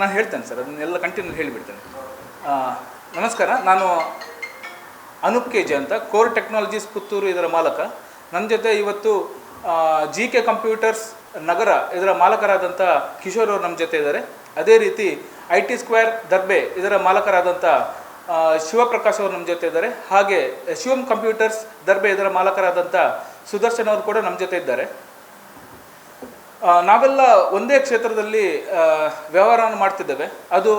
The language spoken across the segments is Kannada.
ನಾನು ಹೇಳ್ತೇನೆ ಸರ್, ಅದನ್ನೆಲ್ಲ ಕಂಟಿನ್ಯೂ ಹೇಳಿಬಿಡ್ತೇನೆ. ನಮಸ್ಕಾರ, ನಾನು ಅನೂಪ್ ಕೆ ಜೆ ಅಂತ ಕೋರ್ ಟೆಕ್ನಾಲಜೀಸ್ ಪುತ್ತೂರು ಇದರ ಮಾಲಕ. ನನ್ನ ಜೊತೆ ಇವತ್ತು ಜಿ ಕೆ ಕಂಪ್ಯೂಟರ್ಸ್ ನಗರ ಇದರ ಮಾಲಕರಾದಂಥ ಕಿಶೋರ್ ಅವರು ನಮ್ಮ ಜೊತೆ ಇದ್ದಾರೆ. ಅದೇ ರೀತಿ ಐ ಟಿ ಸ್ಕ್ವೇರ್ ದರ್ಬೆ ಇದರ ಮಾಲಕರಾದಂಥ ಶಿವಪ್ರಕಾಶ್ ಅವರು ನಮ್ಮ ಜೊತೆ ಇದ್ದಾರೆ. ಹಾಗೆ ಶಿವಂ ಕಂಪ್ಯೂಟರ್ಸ್ ದರ್ಬೆ ಇದರ ಮಾಲಕರಾದಂಥ ಸುದರ್ಶನ್ ಅವರು ಕೂಡ ನಮ್ಮ ಜೊತೆ ಇದ್ದಾರೆ. ನಾವೆಲ್ಲ ಒಂದೇ ಕ್ಷೇತ್ರದಲ್ಲಿ ವ್ಯವಹಾರವನ್ನು ಮಾಡ್ತಿದ್ದೇವೆ. ಅದು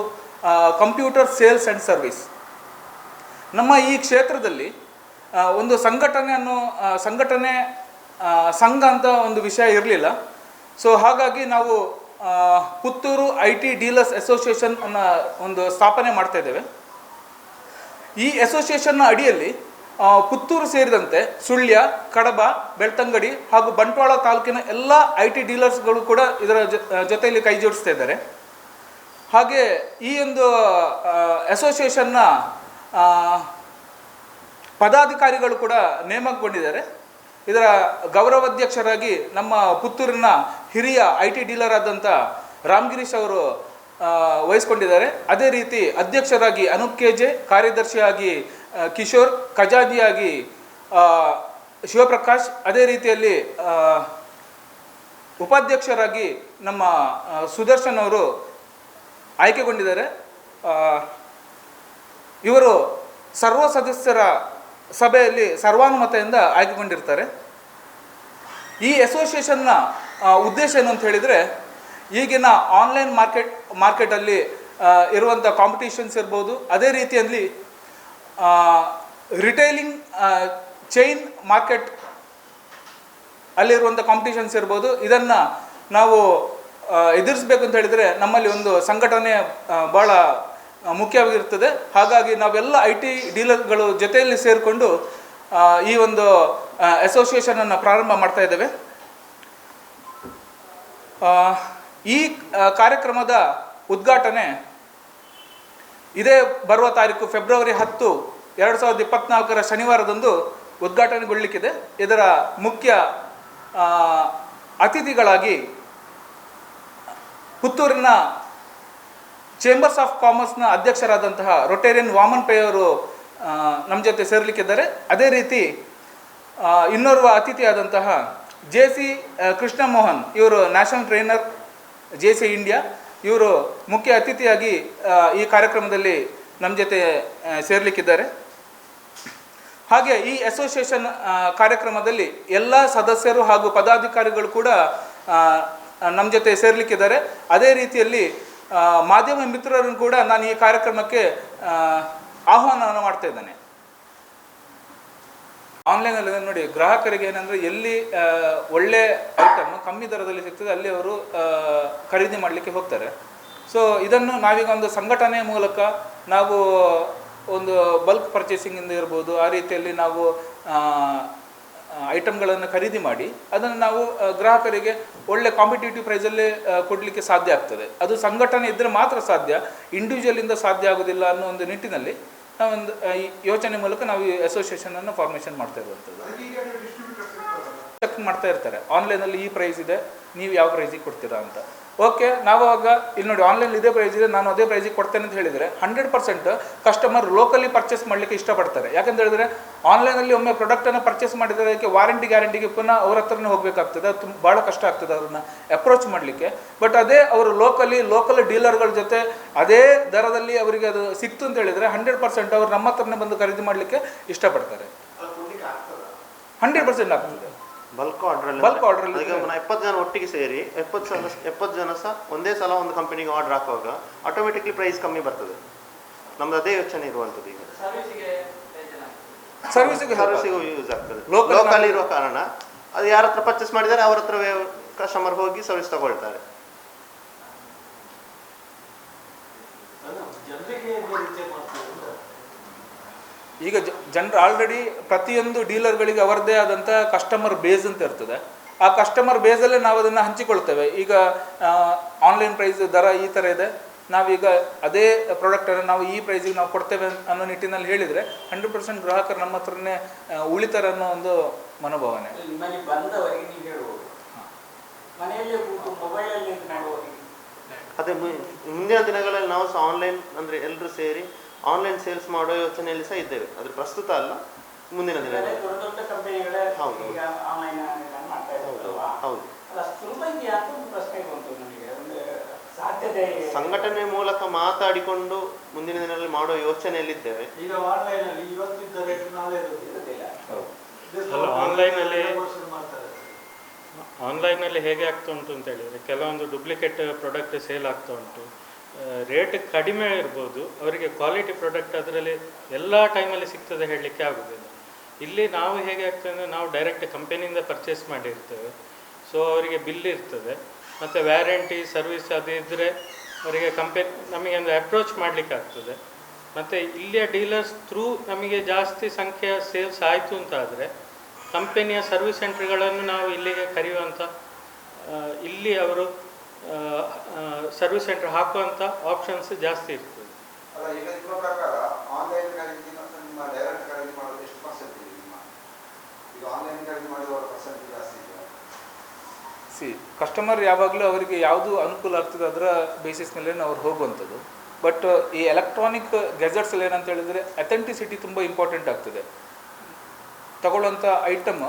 ಕಂಪ್ಯೂಟರ್ ಸೇಲ್ಸ್ ಆ್ಯಂಡ್ ಸರ್ವಿಸ್ ನಮ್ಮ ಈ ಕ್ಷೇತ್ರದಲ್ಲಿ ಒಂದು ಸಂಘಟನೆ ಅನ್ನೋ ಸಂಘಟನೆ ಸಂಘ ಅಂತ ಒಂದು ವಿಷಯ ಇರಲಿಲ್ಲ. ಸೊ ಹಾಗಾಗಿ ನಾವು Puttur I T dealers association ಅನ್ನ ಒಂದು ಸ್ಥಾಪನೆ ಮಾಡ್ತಾ ಇದ್ದೇವೆ. ಈ ಅಸೋಸಿಯೇಷನ್ನ ಅಡಿಯಲ್ಲಿ ಪುತ್ತೂರು ಸೇರಿದಂತೆ ಸುಳ್ಯ, ಕಡಬ, ಬೆಳ್ತಂಗಡಿ ಹಾಗೂ ಬಂಟ್ವಾಳ ತಾಲೂಕಿನ ಎಲ್ಲ ಐ ಟಿ ಡೀಲರ್ಸ್ಗಳು ಕೂಡ ಇದರ ಜೊತೆಯಲ್ಲಿ ಕೈ ಜೋಡಿಸ್ತಾ ಇದ್ದಾರೆ. ಹಾಗೆ ಈ ಒಂದು ಅಸೋಸಿಯೇಷನ್ನ ಪದಾಧಿಕಾರಿಗಳು ಕೂಡ ನೇಮಕಗೊಂಡಿದ್ದಾರೆ. ಇದರ ಗೌರವಾಧ್ಯಕ್ಷರಾಗಿ ನಮ್ಮ ಪುತ್ತೂರಿನ ಹಿರಿಯ ಐ ಟಿ ಡೀಲರ್ ಆದಂಥ ರಾಮಗಿರೀಶ್ ಅವರು ವಹಿಸ್ಕೊಂಡಿದ್ದಾರೆ. ಅದೇ ರೀತಿ ಅಧ್ಯಕ್ಷರಾಗಿ ಅನೂಪ್ ಕೆ ಜೆ, ಕಾರ್ಯದರ್ಶಿಯಾಗಿ ಕಿಶೋರ್ ಖಜಾದಿಯಾಗಿ ಶಿವಪ್ರಕಾಶ್ ಅದೇ ರೀತಿಯಲ್ಲಿ ಉಪಾಧ್ಯಕ್ಷರಾಗಿ ನಮ್ಮ ಸುದರ್ಶನ್ ಅವರು ಆಯ್ಕೆಗೊಂಡಿದ್ದಾರೆ. ಇವರು ಸರ್ವ ಸದಸ್ಯರ ಸಭೆಯಲ್ಲಿ ಸರ್ವಾನುಮತೆಯಿಂದ ಆಯ್ಕೆಗೊಂಡಿರ್ತಾರೆ. ಈ ಅಸೋಸಿಯೇಷನ್ನ ಉದ್ದೇಶ ಏನು ಅಂತ ಹೇಳಿದರೆ, ಈಗಿನ ಆನ್ಲೈನ್ ಮಾರ್ಕೆಟ್, ಮಾರ್ಕೆಟಲ್ಲಿ ಇರುವಂಥ ಕಾಂಪಿಟೇಷನ್ಸ್ ಇರ್ಬೋದು, ಅದೇ ರೀತಿಯಲ್ಲಿ ರಿಟೈಲಿಂಗ್ ಚೈನ್ ಮಾರ್ಕೆಟ್ ಅಲ್ಲಿರುವಂಥ ಕಾಂಪಿಟೇಷನ್ಸ್ ಇರ್ಬೋದು. ಇದನ್ನು ನಾವು ಎದುರಿಸಬೇಕು ಅಂತ ಹೇಳಿದರೆ ನಮ್ಮಲ್ಲಿ ಒಂದು ಸಂಘಟನೆ ಭಾಳ ಮುಖ್ಯವಾಗಿರ್ತದೆ. ಹಾಗಾಗಿ ನಾವೆಲ್ಲ ಐ ಟಿ ಡೀಲರ್ಗಳು ಜೊತೆಯಲ್ಲಿ ಸೇರಿಕೊಂಡು ಈ ಒಂದು ಅಸೋಸಿಯೇಷನನ್ನು ಪ್ರಾರಂಭ ಮಾಡ್ತಾ ಇದ್ದೇವೆ. ಈ ಕಾರ್ಯಕ್ರಮದ ಉದ್ಘಾಟನೆ ಇದೇ ಬರುವ ತಾರೀಕು ಫೆಬ್ರವರಿ ಹತ್ತು, ಎರಡು ಸಾವಿರದ ಇಪ್ಪತ್ನಾಲ್ಕರ ಶನಿವಾರದಂದು ಉದ್ಘಾಟನೆಗೊಳ್ಳಲಿಕ್ಕಿದೆ ಇದರ ಮುಖ್ಯ ಅತಿಥಿಗಳಾಗಿ ಪುತ್ತೂರಿನ ಚೇಂಬರ್ಸ್ ಆಫ್ ಕಾಮರ್ಸ್ನ ಅಧ್ಯಕ್ಷರಾದಂತಹ ರೊಟೇರಿಯನ್ ವಾಮನ್ ಪೇ ಅವರು ನಮ್ಮ ಜೊತೆ ಸೇರಲಿಕ್ಕಿದ್ದಾರೆ. ಅದೇ ರೀತಿ ಇನ್ನೋರ್ವ ಅತಿಥಿಯಾದಂತಹ ಜೆ ಸಿ ಕೃಷ್ಣ ಮೋಹನ್ ಇವರು national trainer, J C India. ಇವರು ಮುಖ್ಯ ಅತಿಥಿಯಾಗಿ ಈ ಕಾರ್ಯಕ್ರಮದಲ್ಲಿ ನಮ್ಮ ಜೊತೆ ಸೇರಲಿಕ್ಕಿದ್ದಾರೆ. ಹಾಗೆ ಈ ಅಸೋಸಿಯೇಷನ್ ಕಾರ್ಯಕ್ರಮದಲ್ಲಿ ಎಲ್ಲ ಸದಸ್ಯರು ಹಾಗೂ ಪದಾಧಿಕಾರಿಗಳು ಕೂಡ ನಮ್ಮ ಜೊತೆ ಸೇರ್ಲಿಕ್ಕಿದ್ದಾರೆ. ಅದೇ ರೀತಿಯಲ್ಲಿ ಮಾಧ್ಯಮ ಮಿತ್ರರನ್ನು ಕೂಡ ನಾನು ಈ ಕಾರ್ಯಕ್ರಮಕ್ಕೆ ಆಹ್ವಾನವನ್ನು ಮಾಡ್ತಾ ಇದ್ದೇನೆ. ಆನ್ಲೈನಲ್ಲಿ ನೋಡಿ, ಗ್ರಾಹಕರಿಗೆ ಏನಂದರೆ ಎಲ್ಲಿ ಒಳ್ಳೆ ಕಮ್ಮಿ ದರದಲ್ಲಿ ಸಿಗ್ತದೆ, ಅಲ್ಲಿ ಅವರು ಖರೀದಿ ಮಾಡಲಿಕ್ಕೆ ಹೋಗ್ತಾರೆ. ಸೊ ಇದನ್ನು ನಾವೀಗ ಒಂದು ಸಂಘಟನೆಯ ಮೂಲಕ ನಾವು ಒಂದು ಬಲ್ಕ್ ಪರ್ಚೇಸಿಂಗಿಂದ ಇರ್ಬೋದು, ಆ ರೀತಿಯಲ್ಲಿ ನಾವು ಐಟಮ್ಗಳನ್ನು ಖರೀದಿ ಮಾಡಿ, ಅದನ್ನು ನಾವು ಗ್ರಾಹಕರಿಗೆ ಒಳ್ಳೆ ಕಾಂಪಿಟೇಟಿವ್ ಪ್ರೈಸಲ್ಲಿ ಕೊಡಲಿಕ್ಕೆ ಸಾಧ್ಯ ಆಗ್ತದೆ. ಅದು ಸಂಘಟನೆ ಇದ್ದರೆ ಮಾತ್ರ ಸಾಧ್ಯ ಇಂಡಿವಿಜುವಲಿಂದ ಸಾಧ್ಯ ಆಗೋದಿಲ್ಲ ಅನ್ನೋ ಒಂದು ನಿಟ್ಟಿನಲ್ಲಿ ನಾವೊಂದು ಯೋಚನೆ ಮೂಲಕ ನಾವು ಈ ಅಸೋಸಿಯೇಷನನ್ನು ಫಾರ್ಮೇಷನ್ ಮಾಡ್ತಾ ಇರುವಂಥದ್ದು. ಚೆಕ್ ಮಾಡ್ತಾ ಇರ್ತಾರೆ. ಆನ್ಲೈನಲ್ಲಿ ಈ ಪ್ರೈಸ್ ಇದೆ, ನೀವು ಯಾವ ಪ್ರೈಸಿಗೆ ಕೊಡ್ತೀರಾ ಅಂತ. ಓಕೆ ನಾವಾಗ ಇಲ್ಲಿ ನೋಡಿ ಆನ್ಲೈನ್ ಇದೇ ಪ್ರೈಸ್ ಇದೆ, ನಾನು ಅದೇ ಪ್ರೈಸಿಗೆ ಕೊಡ್ತೇನೆ ಅಂತ ಹೇಳಿದರೆ hundred percent customer locally purchase ಮಾಡಲಿಕ್ಕೆ ಇಷ್ಟಪಡ್ತಾರೆ. ಯಾಕಂತ ಹೇಳಿದ್ರೆ ಆನ್ಲೈನಲ್ಲಿ ಒಮ್ಮೆ ಪ್ರಾಡಕ್ಟನ್ನು ಪರ್ಚೇಸ್ ಮಾಡಿದರೆ ಅದಕ್ಕೆ ವಾರಂಟಿ ಗ್ಯಾರಂಟಿಗೆ ಪುನಃ ಅವ್ರ ಹತ್ರನೇ ಹೋಗಬೇಕಾಗ್ತದೆ, ಅದು ತುಂಬ ಭಾಳ ಕಷ್ಟ ಆಗ್ತದೆ ಅದನ್ನು ಅಪ್ರೋಚ್ ಮಾಡಲಿಕ್ಕೆ. ಬಟ್ ಅದೇ ಅವರು ಲೋಕಲಿ ಲೋಕಲ್ ಡೀಲರ್ಗಳ ಜೊತೆ ಅದೇ ದರದಲ್ಲಿ ಅವರಿಗೆ ಅದು ಸಿಕ್ತು ಅಂತ ಹೇಳಿದರೆ ಹಂಡ್ರೆಡ್ ಪರ್ಸೆಂಟ್ ಅವರು ನಮ್ಮ ಹತ್ರನೇ ಬಂದು ಖರೀದಿ ಮಾಡಲಿಕ್ಕೆ ಇಷ್ಟಪಡ್ತಾರೆ. ಹಂಡ್ರೆಡ್ ಪರ್ಸೆಂಟ್ ಆಗ್ತದೆ. ಬಲ್ಕ್ ಆರ್ಡರ್ ಬಲ್ಕ್ ಆರ್ಡರ್ ಅಲ್ಲಿ ನಾವು ಎಪ್ಪತ್ತು ಜನ ಒಟ್ಟಿಗೆ ಸೇರಿ ಎಪ್ಪತ್ತು ಸಲ ಎಪ್ಪತ್ತು ಜನ ಸಹ ಒಂದೇ ಸಲ ಒಂದು ಕಂಪನಿಗೆ ಆರ್ಡರ್ ಹಾಕುವಾಗ ಆಟೋಮೆಟಿಕ್ಲಿ ಪ್ರೈಸ್ ಕಮ್ಮಿ ಬರ್ತದೆ. ನಮ್ದು ಅದೇ ಯೋಚನೆ ಇರುವಂಥದ್ದು ಈಗ. ಸರ್ವಿಸ್ಗೆ ಸರ್ವಿಸಿಗೂ ಯೂಸ್ ಆಗ್ತದೆ. ಲೋಕಲ್ ಇರುವ ಕಾರಣ ಅದು ಯಾರ ಹತ್ರ ಪರ್ಚೇಸ್ ಮಾಡಿದ್ದಾರೆ ಅವ್ರ ಹತ್ರವೇ ಕಸ್ಟಮರ್ ಹೋಗಿ ಸರ್ವಿಸ್ ತಗೊಳ್ತಾರೆ. ಈಗ ಜನರು ಆಲ್ರೆಡಿ ಪ್ರತಿಯೊಂದು ಡೀಲರ್ಗಳಿಗೆ ಅವರದೇ ಆದಂಥ ಕಸ್ಟಮರ್ ಬೇಸ್ ಅಂತ ಇರ್ತದೆ. ಆ ಕಸ್ಟಮರ್ ಬೇಸಲ್ಲೇ ನಾವು ಅದನ್ನು ಹಂಚಿಕೊಳ್ತೇವೆ. ಈಗ ಆನ್ಲೈನ್ ಪ್ರೈಸ್ ದರ ಈ ಥರ ಇದೆ. ನಾವೀಗ ಅದೇ ಪ್ರಾಡಕ್ಟನ್ನು ನಾವು ಈ ಪ್ರೈಸಿಗೆ ನಾವು ಕೊಡ್ತೇವೆ ಅನ್ನೋ ನಿಟ್ಟಿನಲ್ಲಿ ಹೇಳಿದರೆ ಹಂಡ್ರೆಡ್ ಪರ್ಸೆಂಟ್ ಗ್ರಾಹಕರು ನಮ್ಮ ಹತ್ರನೇ ಉಳಿತಾರೆ ಅನ್ನೋ ಒಂದು ಮನೋಭಾವನೆ. ಅದೇ ಮುಂದಿನ ದಿನಗಳಲ್ಲಿ ನಾವು ಸಹ ಆನ್ಲೈನ್ ಅಂದರೆ ಎಲ್ಲರೂ ಸೇರಿ ಆನ್ಲೈನ್ ಸೇಲ್ಸ್ ಮಾಡೋ ಯೋಚನೆಯಲ್ಲಿ ಸಹ ಇದ್ದೇವೆ. ಅದ್ರ ಪ್ರಸ್ತುತ ಅಲ್ಲ ಮುಂದಿನ ದಿನಗಳಲ್ಲಿ. ದೊಡ್ಡ ದೊಡ್ಡ ಕಂಪನಿಗಳೇ ಹೌದು. ಈಗ ಆನ್ಲೈನ್ ಮಾಡ್ತಾ ಇದ್ದಾರಲ್ವಾ ಹೌದು ಅಲ್ಲ ಸುಲಭ ಇದೆಯಾ ಅಂತ ಪ್ರಶ್ನೆ ಬಂತು ನನಗೆ ಒಂದು ಸಾಧ್ಯತೆ ಸಂಘಟನೆ ಮೂಲಕ ಮಾತಾಡಿಕೊಂಡು ಮುಂದಿನ ದಿನಗಳಲ್ಲಿ ಮಾಡೋ ಯೋಚನೆಯಲ್ಲಿದ್ದೇವೆ. ಈಗ ಆನ್ಲೈನ್ ಅಲ್ಲಿ ಆನ್ಲೈನಲ್ಲಿ ಹೇಗೆ ಆಗ್ತಾ ಉಂಟು ಅಂತ ಹೇಳಿದ್ರೆ ಕೆಲವೊಂದು ಡುಪ್ಲಿಕೇಟ್ ಪ್ರಾಡಕ್ಟ್ ಸೇಲ್ ಆಗ್ತಾ ಉಂಟು. ರೇಟ್ ಕಡಿಮೆ ಇರ್ಬೋದು, ಅವರಿಗೆ ಕ್ವಾಲಿಟಿ ಪ್ರಾಡಕ್ಟ್ ಅದರಲ್ಲಿ ಎಲ್ಲ ಟೈಮಲ್ಲಿ ಸಿಗ್ತದೆ ಹೇಳಲಿಕ್ಕೆ ಆಗೋದಿಲ್ಲ. ಇಲ್ಲಿ ನಾವು ಹೇಗೆ ಆಗ್ತದೆ ಅಂದರೆ ನಾವು ಡೈರೆಕ್ಟ್ ಕಂಪೆನಿಯಿಂದ ಪರ್ಚೇಸ್ ಮಾಡಿರ್ತೇವೆ. ಸೊ ಅವರಿಗೆ ಬಿಲ್ ಇರ್ತದೆ. ಮತ್ತು ವ್ಯಾರಂಟಿ ಸರ್ವಿಸ್ ಅದು ಇದ್ದರೆ ಅವರಿಗೆ ಕಂಪನಿ ನಮಗೆ ಒಂದು ಅಪ್ರೋಚ್ ಮಾಡಲಿಕ್ಕೆ ಆಗ್ತದೆ. ಮತ್ತು ಇಲ್ಲಿಯ ಡೀಲರ್ಸ್ ಥ್ರೂ ನಮಗೆ ಜಾಸ್ತಿ ಸಂಖ್ಯೆಯ ಸೇಲ್ಸ್ ಆಯಿತು ಅಂತ ಆದರೆ ಕಂಪನಿಯ ಸರ್ವಿಸ್ ಸೆಂಟ್ರ್ಗಳನ್ನು ನಾವು ಇಲ್ಲಿಗೆ ಕರೆಯುವಂಥ ಇಲ್ಲಿ ಅವರು ಸರ್ವಿಸ್ ಸೆಂಟರ್ ಹಾಕುವಂಥ ಆಪ್ಷನ್ಸ್ ಜಾಸ್ತಿ ಇರ್ತದೆ. ಸಿ ಕಸ್ಟಮರ್ ಯಾವಾಗಲೂ ಅವರಿಗೆ ಯಾವುದು ಅನುಕೂಲ ಆಗ್ತದೆ ಅದರ ಬೇಸಿಸ್ ಮೇಲೆ ಅವ್ರು ಹೋಗುವಂಥದ್ದು. ಬಟ್ ಈ ಎಲೆಕ್ಟ್ರಾನಿಕ್ ಗೆಜೆಟ್ಸಲ್ಲಿ ಏನಂತ ಹೇಳಿದ್ರೆ ಅಥೆಂಟಿಸಿಟಿ ತುಂಬ ಇಂಪಾರ್ಟೆಂಟ್ ಆಗ್ತದೆ. ತಗೊಳ್ಳುವಂಥ ಐಟಮ್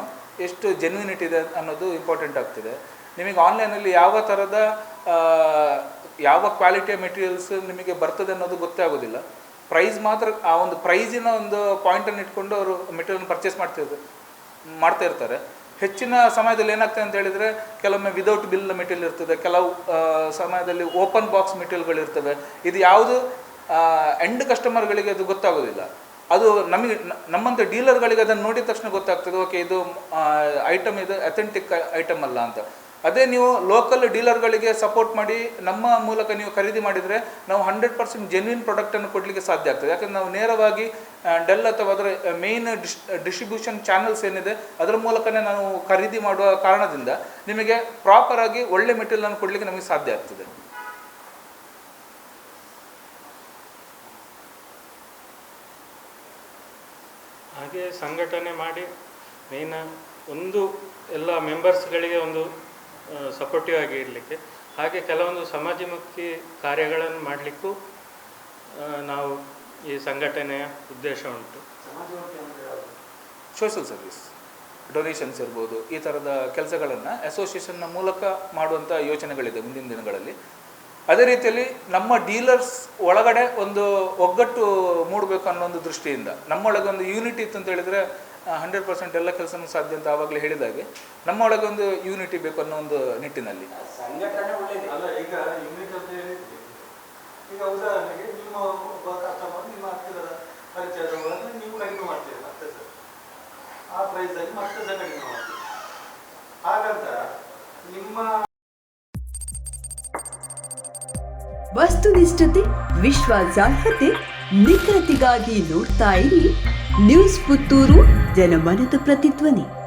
ಎಷ್ಟು ಜೆನ್ಯೂನಿಟಿ ಇದೆ ಅನ್ನೋದು ಇಂಪಾರ್ಟೆಂಟ್ ಆಗ್ತದೆ. ನಿಮಗೆ ಆನ್ಲೈನಲ್ಲಿ ಯಾವ ಥರದ ಯಾವ ಕ್ವಾಲಿಟಿಯ ಮೆಟೀರಿಯಲ್ಸ್ ನಿಮಗೆ ಬರ್ತದೆ ಅನ್ನೋದು ಗೊತ್ತೇ ಆಗೋದಿಲ್ಲ. ಪ್ರೈಸ್ ಮಾತ್ರ, ಆ ಒಂದು ಪ್ರೈಸಿನ ಒಂದು ಪಾಯಿಂಟನ್ನು ಇಟ್ಕೊಂಡು ಅವರು ಮೆಟೀರಿಯಲ್ ಪರ್ಚೇಸ್ ಮಾಡ್ತಿರ್ತಾರೆ ಮಾಡ್ತಾ ಇರ್ತಾರೆ ಹೆಚ್ಚಿನ ಸಮಯದಲ್ಲಿ ಏನಾಗ್ತದೆ ಅಂತ ಹೇಳಿದರೆ, ಕೆಲವೊಮ್ಮೆ ವಿದೌಟ್ ಬಿಲ್ ಮೆಟೀರಿಯಲ್ ಇರ್ತದೆ, ಕೆಲವು ಸಮಯದಲ್ಲಿ ಓಪನ್ ಬಾಕ್ಸ್ ಮೆಟೀರಿಯಲ್ಗಳಿರ್ತವೆ ಇದು ಯಾವುದು ಎಂಡ್ ಕಸ್ಟಮರ್ಗಳಿಗೆ ಅದು ಗೊತ್ತಾಗೋದಿಲ್ಲ. ಅದು ನಮಗೆ ನಮ್ಮಂಥ ಡೀಲರ್ಗಳಿಗೆ ಅದನ್ನು ನೋಡಿದ ತಕ್ಷಣ ಗೊತ್ತಾಗ್ತದೆ ಓಕೆ ಇದು ಐಟಮ್ ಇದು ಅಥೆಂಟಿಕ್ ಐಟಮ್ ಅಲ್ಲ ಅಂತ. ಅದೇ ನೀವು ಲೋಕಲ್ ಡೀಲರ್ಗಳಿಗೆ ಸಪೋರ್ಟ್ ಮಾಡಿ, ನಮ್ಮ ಮೂಲಕ ನೀವು ಖರೀದಿ ಮಾಡಿದರೆ ನಾವು ಹಂಡ್ರೆಡ್ ಪರ್ಸೆಂಟ್ ಜೆನ್ಯೂನ್ ಪ್ರಾಡಕ್ಟನ್ನು ಕೊಡಲಿಕ್ಕೆ ಸಾಧ್ಯ ಆಗ್ತದೆ. ಯಾಕಂದರೆ ನಾವು ನೇರವಾಗಿ ಡೆಲ್ ಅಥವಾ ಅದರ ಮೇಯ್ನ್ ಡಿಶ್ ಡಿಸ್ಟ್ರಿಬ್ಯೂಷನ್ ಚಾನಲ್ಸ್ ಏನಿದೆ, ಅದರ ಮೂಲಕನೇ ನಾವು ಖರೀದಿ ಮಾಡುವ ಕಾರಣದಿಂದ ನಿಮಗೆ ಪ್ರಾಪರಾಗಿ ಒಳ್ಳೆ ಮೆಟೀರಿಯಲನ್ನು ಕೊಡಲಿಕ್ಕೆ ನಮಗೆ ಸಾಧ್ಯ ಆಗ್ತದೆ. ಹಾಗೆ ಸಂಘಟನೆ ಮಾಡಿ ಮೇಯ್ನ ಒಂದು ಎಲ್ಲ ಮೆಂಬರ್ಸ್ಗಳಿಗೆ ಒಂದು ಸಪೋರ್ಟಿವ್ ಆಗಿ ಇರಲಿಕ್ಕೆ. ಹಾಗೆ ಕೆಲವೊಂದು ಸಮಾಜಮುಖಿ ಕಾರ್ಯಗಳನ್ನು ಮಾಡಲಿಕ್ಕೂ ನಾವು ಈ ಸಂಘಟನೆಯ ಉದ್ದೇಶ ಉಂಟು. ಸೋಷಲ್ ಸರ್ವಿಸ್ ಡೊನೇಷನ್ಸ್ ಇರ್ಬೋದು ಈ ಥರದ ಕೆಲಸಗಳನ್ನು ಅಸೋಸಿಯೇಷನ್ನ ಮೂಲಕ ಮಾಡುವಂಥ ಯೋಚನೆಗಳಿದೆ ಮುಂದಿನ ದಿನಗಳಲ್ಲಿ. ಅದೇ ರೀತಿಯಲ್ಲಿ ನಮ್ಮ ಡೀಲರ್ಸ್ ಒಳಗಡೆ ಒಂದು ಒಗ್ಗಟ್ಟು ಮೂಡಬೇಕು ಅನ್ನೋ ಒಂದು ದೃಷ್ಟಿಯಿಂದ ನಮ್ಮೊಳಗೆ ಒಂದು ಯೂನಿಟಿ ಇತ್ತು ಅಂತ ಹೇಳಿದರೆ ಹಂಡ್ರೆಡ್ ಪರ್ಸೆಂಟ್ ಎಲ್ಲ ಕೆಲಸನೂ ಸಾಧ್ಯ ಅಂತ ಆವಾಗಲೇ ಹೇಳಿದಾಗೆ. ನಮ್ಮೊಳಗೆ ಒಂದು ಯೂನಿಟಿ ಬೇಕು ಅನ್ನೋ ಒಂದು ನಿಟ್ಟಿನಲ್ಲಿ. ಸಂಘಟನೆ ಒಳ್ಳೇದು. ಅಲ್ಲ ಈಗ ಯೂನಿಟ್ ಅಂತ ಈಗ ಉದಾಹರಣೆಗೆ ನಿಮ್ಮ ಒಬ್ಬ ಕಸ್ಟಮರ್ ನಿಮ್ಮ ಹತ್ತಿರದ ಪರಿಚಯದವರನ್ನು ನೀವು ಕಡಿಮೆ ಮಾಡ್ತೀರಿ ಮತ್ತೆ ಸರ್. ಆ ಪ್ರೈಸಲ್ಲಿ ಮತ್ತೆ ಸಹ ಕಡಿಮೆ ಹಾಗಂತ ನಿಮ್ಮ ವಸ್ತುನಿಷ್ಠತೆ ವಿಶ್ವಾಸಾರ್ಹತೆ ನಿಖರತೆಗಾಗಿ ನೋಡ್ತಾ ಇರಿ. ನ್ಯೂಸ್ ಪುತ್ತೂರು ಜನಮನದ ಪ್ರತಿಧ್ವನಿ.